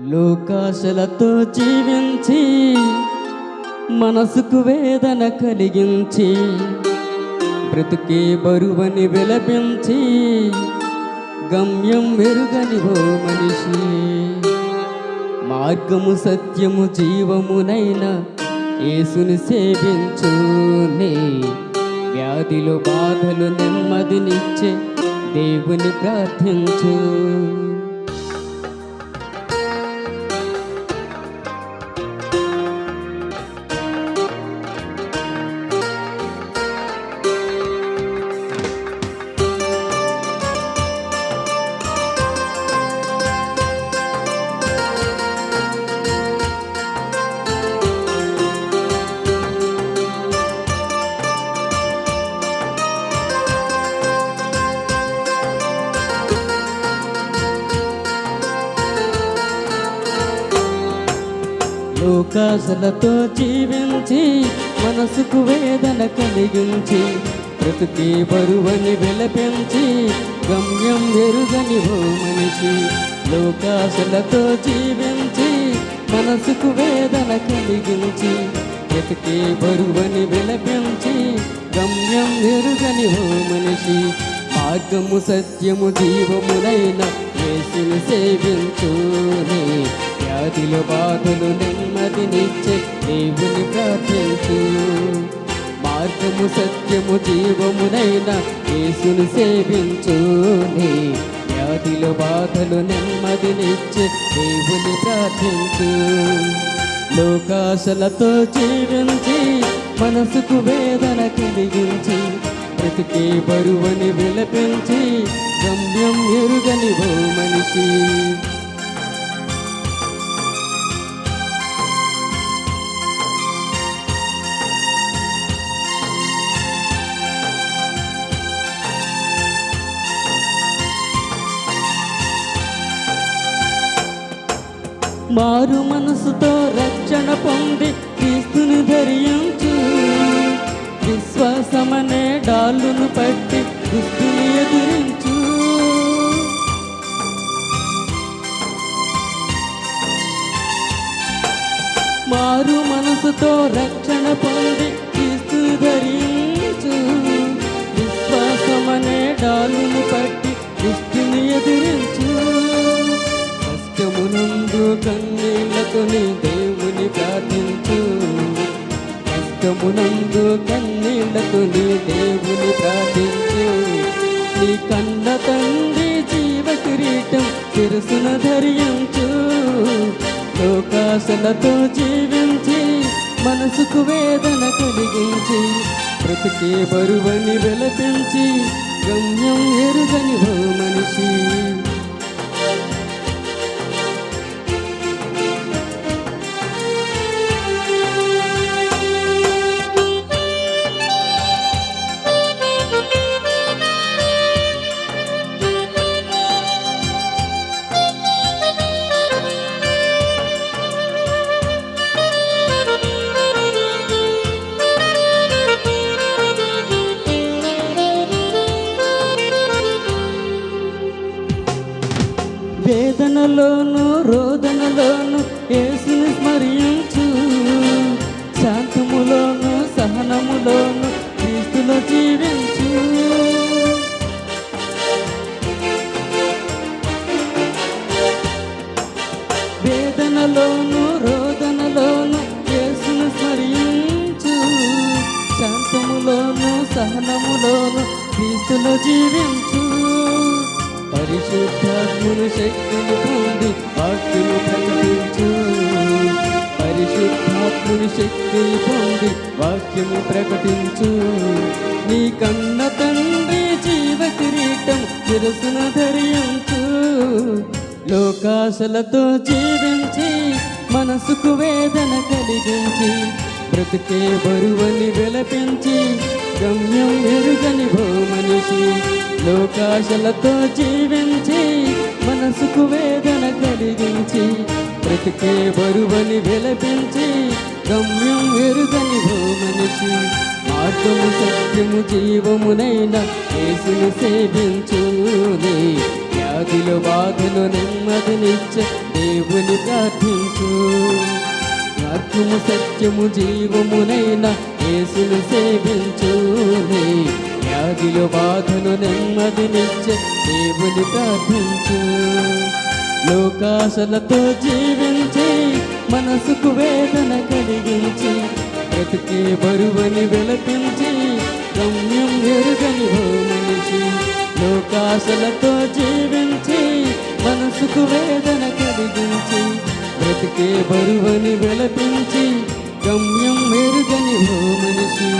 లోకాశలతో జీవించి మనసుకు వేదన కలిగించి బ్రతుకే బరువని విలపించి గమ్యం మెరుగని ఓ మనిషి. మార్గము సత్యము జీవమునైన యేసుని సేవించు నీ వ్యాధిలో బాధలు నెమ్మదినిచ్చే దేవుని ప్రార్థించు. లోకాశలతో జీవించి మనసుకు వేదన కలిగించి బ్రతుకి బరువని విలపించి గమ్యం ఎరుగని ఓ మనిషి. లోకాశలతో జీవించి మనసుకు వేదన కలిగించి బ్రతికి బరువని విలపించి గమ్యం ఎరుగని ఓ మనిషి. మార్గము సత్యము జీవమునైన యేసుని సేవించునే. వ్యాధిలో బాధలు నెమ్మదినిచ్చే దేవుని ప్రార్థించు. మార్గము సత్యము జీవమునైన సేవించు. నీ వ్యాధిలో బాధలు నెమ్మదినిచ్చే దేవుని ప్రార్థించు. లోకాశలతో జీవించి మనసుకు వేదన కలిగించి బ్రతికే బరువని విలపించి గమ్యం ఎరుగని ఓ మనిషి. మారు మనసుతో రక్షణ పొంది క్రీస్తుని ధరించు. విశ్వాసమనే డాలును పట్టి దుస్తుని ఎదురించు. మారు మనసుతో రక్షణ పొంది క్రీస్తుని ధరించు కన్నీళ్ళతో నీ దేవుని ప్రార్థించు. కష్టమునందు కన్నీళ్ళతో నీ దేవుని ప్రార్థించు. నీ కన్న తండ్రి జీవ కిరీటం శిరసున ధరించు. లోకాశలతో జీవించి మనసుకు వేదన కలిగించి బ్రతికే బరువని వెలపించి గమ్యం ఎరుగని ఓ మనిషి. వేదనలోను రోదనలోను యేసుని స్మరించు. శాంతములోను సహనములోను క్రీస్తులో జీవించు. వేదనలోను రోదనలోను యేసుని స్మరించు. శాంతములోను సహనములోను క్రీస్తులో జీవించు. పరిశుద్ధాత్ముని శక్తిని పొంది భక్తులు ప్రకటించు. పరిశుద్ధాత్ముని శక్తిని పొంది వాక్యము ప్రకటించు. నీ కన్న తండ్రి జీవ కిరీటం శిరసున ధరించు. లోకాశలతో జీవించి మనసుకు వేదన కలిగించి బ్రతికే బరువని విలపించి గమ్యం ఎరుగని భో మనిషి. లోకాశలతో జీవించి మనసుకు వేదన కలిగించి బ్రతికే బరువని విలపించి గమ్యం ఎరుగని ఓ మనిషి మార్గము సత్యము జీవమునైన యేసును సేవించునే వ్యాధులు బాధలు నెమ్మదినిచ్చే దేవుని ప్రార్థించు. మార్గము సత్యము జీవమునైన యేసును సేవించుని వ్యాధులు బాధలు నెమ్మదినిచ్చే దేవుని ప్రార్థించు. లోకాశలతో జీవించి మనసుకు వేదన కలిగించి బ్రతికే బరువని విలపించి గమ్యం ఎరుగని ఓ మనిషి. లోకాశలతో జీవించి మనసుకు వేదన కలిగించి బ్రతికే బరువని విలపించి గమ్యం మెరుగని ఓ మనిషి.